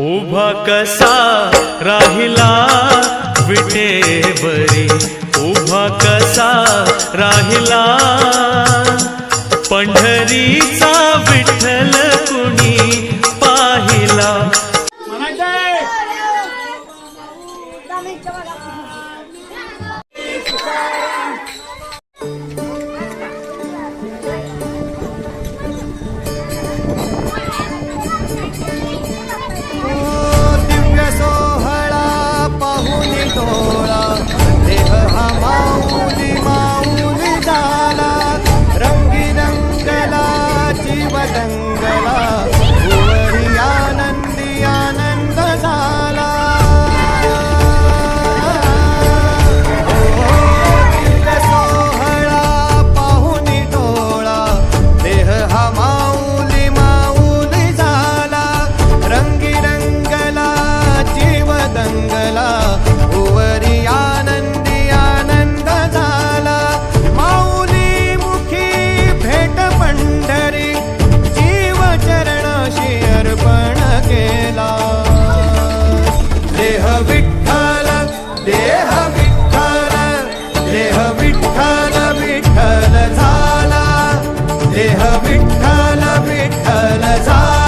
उभा कसा राहिला विटेवरी? उभा कसा राहिला? पंढरीचा विठ्ठल कुणी पाहिला? डोळा देह हा माऊली माऊली झाला रंगी रंगला जीव दंगला